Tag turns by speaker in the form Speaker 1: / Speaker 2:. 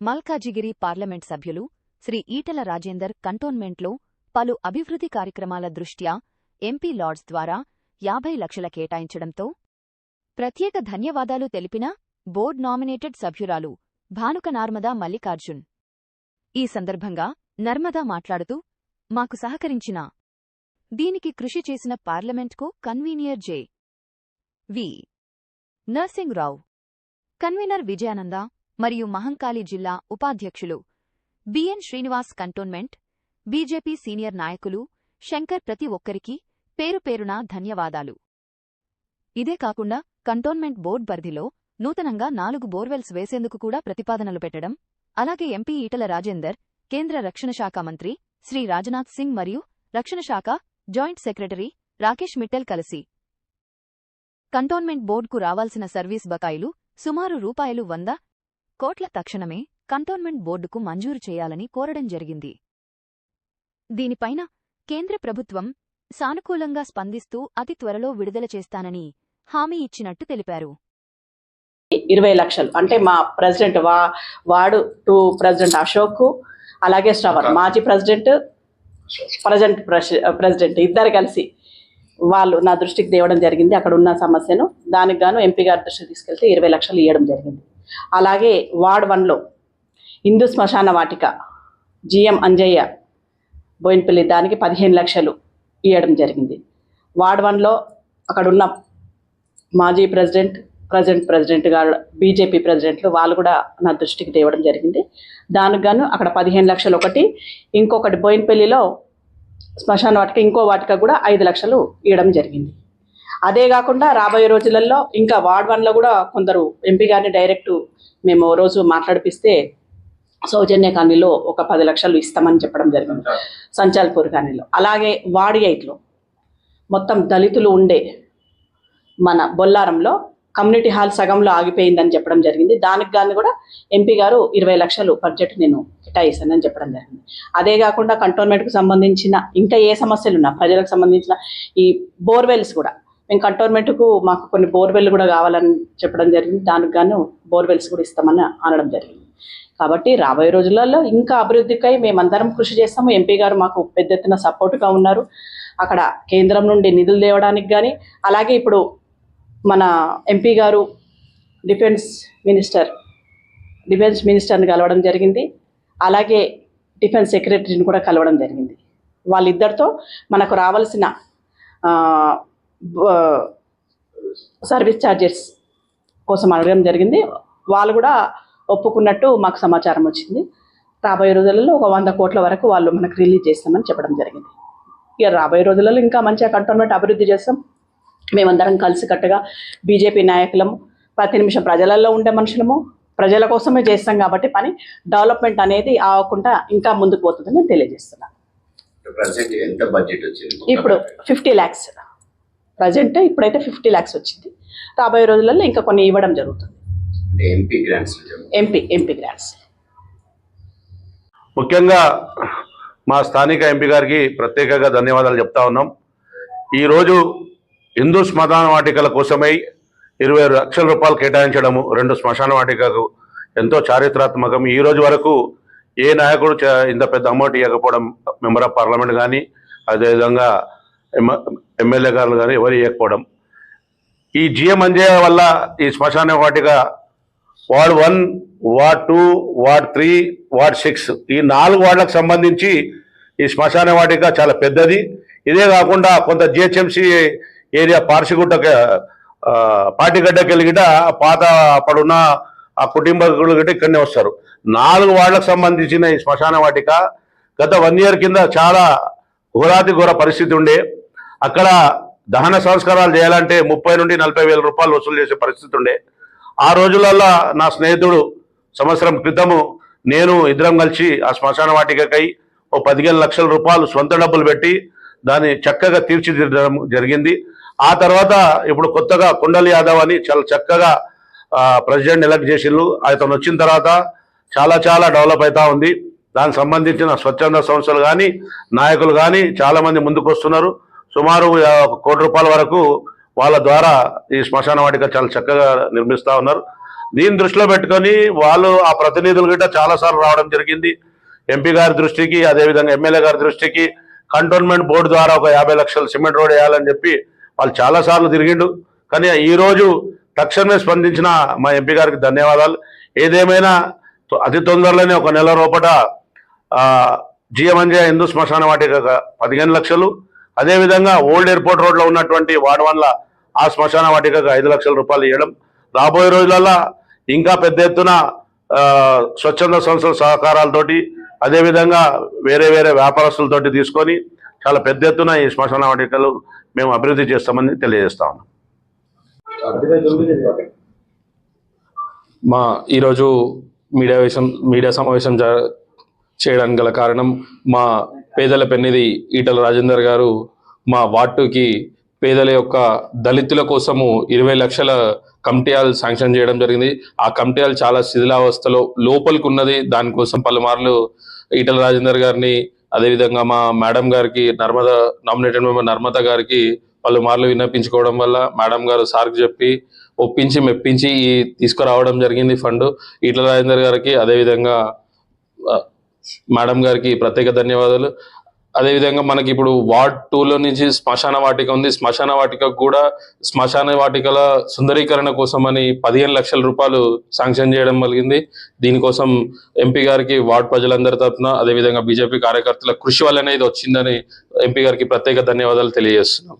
Speaker 1: Malkajgiri parliament సభ్యులు శ్రీ ఈటల రాజేందర్ కంటోన్మెంట్లో పలు అభివృద్ధి కార్యక్రమాల దృష్ట్యా ఎంపీ లాడ్స్ ద్వారా యాభై లక్షల కేటాయించడంతో ప్రత్యేక ధన్యవాదాలు తెలిపిన బోర్డ్ నామినేటెడ్ సభ్యురాలు భానుక నార్మదా మల్లికార్జున్. ఈ సందర్భంగా నర్మదా మాట్లాడుతూ మాకు సహకరించిన దీనికి కృషి చేసిన పార్లమెంట్కు convener J. V. Narsing Rao convener Vijayananda మరియు మహంకాళి జిల్లా ఉపాధ్యక్షులు. B N Srinivas cantonment BJP senior నాయకులు శంకర్ ప్రతి ఒక్కరికి పేరు పేరున ధన్యవాదాలు. ఇదే కాకుండా కంటోన్మెంట్ బోర్డ్ పరిధిలో నూతనంగా నాలుగు బోర్వెల్స్ వేసేందుకు కూడా ప్రతిపాదనలు పెట్టడం అలాగే ఎంపీ ఈటల రాజేందర్ కేంద్ర రక్షణ శాఖ మంత్రి శ్రీ రాజ్నాథ్ సింగ్ మరియు రక్షణ శాఖ జాయింట్ సెక్రటరీ రాకేష్ మిట్టెల్ కలిసి కంటోన్మెంట్ బోర్డుకు రావాల్సిన సర్వీస్ బకాయిలు సుమారు రూపాయలు వంద కోట్ల తక్షణమే కంటోన్మెంట్ బోర్డుకు మంజూరు చేయాలని కోరడం జరిగింది. దీనిపైన కేంద్ర ప్రభుత్వం సానుకూలంగా స్పందిస్తూ అతి త్వరలో విడుదల చేస్తానని హామీ ఇచ్చినట్టు తెలిపారు.
Speaker 2: ఇరవై లక్షలు. అంటే మా ప్రెసిడెంట్ వా వార్డు టూ ప్రెసిడెంట్ అశోక్ అలాగే శ్రవణ్ మాజీ ప్రెసిడెంట్ ప్రజెంట్ ప్రెసిడెంట్ ఇద్దరు కలిసి వాళ్ళు నా దృష్టికి తేవడం జరిగింది. అక్కడ ఉన్న సమస్యను దానికి గాను ఎంపీ గారి దృష్టికి తీసుకెళ్తే ఇరవై లక్షలు ఇవ్వడం జరిగింది. అలాగే వార్డ్ వన్లో హిందూ శ్మశాన వాటిక జిఎం అంజయ్య బోయినపల్లి దానికి పదిహేను లక్షలు ఇవ్వడం జరిగింది. వార్డ్ వన్లో అక్కడున్న మాజీ ప్రెసిడెంట్ ప్రజెంట్ ప్రెసిడెంట్ గారు బీజేపీ ప్రెసిడెంట్లు వాళ్ళు కూడా నా దృష్టికి తేవడం జరిగింది. దానికి గాను అక్కడ పదిహేను లక్షలు ఒకటి. ఇంకొకటి బోయినపల్లిలో శ్మశాన వాటిక ఇంకో వాటిక కూడా ఐదు లక్షలు ఇవ్వడం జరిగింది. అదే కాకుండా రాబోయే రోజులలో ఇంకా వార్డ్ వన్లో కూడా కొందరు ఎంపీ గారిని డైరెక్ట్ మేము రోజు మాట్లాడిపిస్తే సౌజన్య కాలనీలో ఒక పది లక్షలు ఇస్తామని చెప్పడం జరిగింది. సంచాల్పూర్ కాలనీలో. అలాగే వాడి ఎయిట్లో మొత్తం దళితులు ఉండే మన బొల్లారంలో కమ్యూనిటీ హాల్ సగంలో ఆగిపోయిందని చెప్పడం జరిగింది. దానికి గాను కూడా ఎంపీ గారు ఇరవై లక్షలు బడ్జెట్ నేను కేటాయిస్తానని చెప్పడం జరిగింది. అదే కాకుండా కంటోన్మెంట్కు సంబంధించిన ఇంకా ఏ సమస్యలు ఉన్నా ప్రజలకు సంబంధించిన ఈ బోర్వెల్స్ కూడా. మేము కంటోన్మెంట్కు మాకు కొన్ని బోర్వెల్ కూడా కావాలని చెప్పడం జరిగింది. దానికి గాను బోర్వెల్స్ కూడా ఇస్తామని అనడం జరిగింది. కాబట్టి రాబోయే రోజులలో ఇంకా అభివృద్ధికై మేమందరం కృషి చేస్తాము. ఎంపీ గారు మాకు పెద్ద ఎత్తున సపోర్ట్గా ఉన్నారు. అక్కడ కేంద్రం నుండి నిధులు తేవడానికి కానీ అలాగే ఇప్పుడు మన ఎంపీ గారు డిఫెన్స్ మినిస్టర్ డిఫెన్స్ మినిస్టర్ని కలవడం జరిగింది. అలాగే డిఫెన్స్ సెక్రటరీని కూడా కలవడం జరిగింది. వాళ్ళిద్దరితో మనకు రావాల్సిన సర్వీస్ ఛార్జెస్ కోసం అడగడం జరిగింది. వాళ్ళు కూడా ఒప్పుకున్నట్టు మాకు సమాచారం వచ్చింది. రాబోయే రోజులలో ఒక వంద కోట్ల వరకు వాళ్ళు మనకు రిలీజ్ చేస్తామని చెప్పడం జరిగింది. ఇక రాబోయే రోజులలో ఇంకా మంచిగా కంటోన్మెంట్ అభివృద్ధి చేస్తాం. మేమందరం కలిసికట్టుగా బీజేపీ నాయకులము ప్రతి నిమిషం ప్రజలలో ఉండే మనుషులము ప్రజల కోసమే చేస్తాం కాబట్టి పని డెవలప్మెంట్ అనేది ఆగకుండా ఇంకా ముందుకు పోతుందని నేను తెలియజేస్తున్నాను
Speaker 3: ప్రజెంట్ ఎంత బడ్జెట్ వచ్చింది?
Speaker 2: ఇప్పుడు ఫిఫ్టీ ల్యాక్స్. ప్రజెంట్ ఇప్పుడైతే ఫిఫ్టీ ల్యాక్స్ వచ్చింది. రాబోయే రోజులలో ఇంకా కొన్ని ఇవ్వడం జరుగుతుంది.
Speaker 3: అంటే MP grants
Speaker 2: MP MP grants
Speaker 4: ముఖ్యంగా మా స్థానిక ఎంపీ గారికి ప్రత్యేకంగా ధన్యవాదాలు చెప్తా ఉన్నాం. ఈరోజు హిందూ శ్మశాన వాటికల కోసమై ఇరవై లక్షల రూపాయలు కేటాయించడము రెండు శ్మశాన వాటికకు ఎంతో చారిత్రాత్మకం. ఈ రోజు వరకు ఏ నాయకుడు ఇంత పెద్ద అమౌంట్ ఇవ్వకపోవడం మెంబర్ ఆఫ్ పార్లమెంట్ కానీ అదేవిధంగా ఎమ్మెల్యే గారు కానీ ఎవరు ఇవ్వకపోవడం ఈ జిఎం అంజయ్య వల్ల ఈ శ్మశాన వాటిక ward one ward two ward three ward six ఈ నాలుగు వార్డులకు సంబంధించి ఈ శ్మశాన వాటిక చాలా పెద్దది. ఇదే కాకుండా కొంత జిహెచ్ఎంసీ ఏరియా పార్సిగుట్ట పాటిగడ్డకి వెళ్ళిగిట పాత అప్పుడున్న ఆ కుటుంబకులు గిట్ట ఇక్కడనే వస్తారు. నాలుగు వాళ్ళకు సంబంధించిన ఈ శ్మశాన వాటిక గత వన్ ఇయర్ కింద చాలా ఘోరాతి ఘోర పరిస్థితి ఉండే. అక్కడ దహన సంస్కారాలు చేయాలంటే ముప్పై నుండి నలభై వేల రూపాయలు వసూలు చేసే పరిస్థితి ఉండే. ఆ రోజులలో నా స్నేహితుడు సంవత్సరం క్రితము నేను ఇద్దరం కలిసి ఆ శ్మశాన వాటికకై ఓ పదిహేను లక్షల రూపాయలు సొంత డబ్బులు పెట్టి దాన్ని చక్కగా తీర్చిదిద్దడం జరిగింది. ఆ తర్వాత ఇప్పుడు కొత్తగా కుండల్ యాదవ్ అని చాలా చక్కగా ప్రెసిడెంట్ ఎలక్ట్ చేసిండ్రు అతను వచ్చిన తర్వాత చాలా చాలా డెవలప్ అవుతా ఉంది. దానికి సంబంధించిన స్వచ్ఛంద సంస్థలు కానీ నాయకులు కానీ చాలామంది ముందుకు వస్తున్నారు. సుమారు ఒక కోటి రూపాయల వరకు వాళ్ళ ద్వారా ఈ శ్మశాన వాటిక చాలా చక్కగా నిర్మిస్తూ ఉన్నారు. దీన్ని దృష్టిలో పెట్టుకొని వాళ్ళు ఆ ప్రతినిధులు గిట్ట చాలాసార్లు రావడం జరిగింది. ఎంపీ గారి దృష్టికి అదేవిధంగా ఎమ్మెల్యే గారి దృష్టికి కంటోన్మెంట్ బోర్డు ద్వారా ఒక యాభై లక్షల సిమెంట్ రోడ్ వేయాలని చెప్పి వాళ్ళు చాలాసార్లు తిరిగిండు. కానీ ఈరోజు తక్షణమే స్పందించిన మా ఎంపీ గారికి ధన్యవాదాలు. ఏదేమైనా అతి తొందరలోనే ఒక నెల రూపట జియమంజయ హిందూ శ్మశాన వాటిక పదిహేను లక్షలు. అదేవిధంగా ఓల్డ్ ఎయిర్పోర్ట్ రోడ్లో ఉన్నటువంటి వాడవన్ల ఆ శ్మశాన వాటికకు ఐదు లక్షల రూపాయలు ఇవ్వడం. రాబోయే రోజులలో ఇంకా పెద్ద ఎత్తున స్వచ్ఛంద సంస్థల సహకారాలతోటి అదేవిధంగా వేరే వేరే వ్యాపారస్తులతోటి తీసుకొని చాలా పెద్ద ఎత్తున ఈ శ్మశాన వాటికలు మేము అభివృద్ధి చేస్తామని తెలియజేస్తా ఉన్నాం.
Speaker 5: మా ఈరోజు మీడియా విషయం మీడియా సమావేశం చేయడానికి గల కారణం మా పేదల పెన్నిది ఈటల రాజేందర్ గారు మా వార్డుకి పేదల యొక్క దళితుల కోసము ఇరవై లక్షల కమిటీలు శాంక్షన్ చేయడం జరిగింది. ఆ కమిటీలు చాలా శిథిలావస్థలో లోపలికి ఉన్నది. దానికోసం పలుమార్లు ఈటల రాజేందర్ గారిని అదేవిధంగా మా మేడం గారికి నర్మద నామినేటెడ్ మెంబర్ నర్మద గారికి పలుమార్లు విన్నపించుకోవడం వల్ల మేడం గారు సార్కి చెప్పి ఒప్పించి మెప్పించి ఈ తీసుకురావడం జరిగింది ఫండ్. ఈటల రాజేందర్ గారికి అదేవిధంగా మేడం గారికి ప్రత్యేక ధన్యవాదాలు. అదేవిధంగా మనకి ఇప్పుడు వార్డ్ టూలో నుంచి శ్మశాన వాటిక ఉంది. శ్మశాన వాటిక కూడా శ్మశాన వాటికల సుందరీకరణ కోసం అని పదిహేను లక్షల రూపాయలు శాంక్షన్ చేయడం జరిగింది. దీనికోసం ఎంపీ గారికి వార్డ్ ప్రజలందరి తరఫున అదేవిధంగా బీజేపీ కార్యకర్తల కృషి వల్లనే ఇది వచ్చిందని ఎంపీ గారికి ప్రత్యేక ధన్యవాదాలు తెలియజేస్తున్నాం.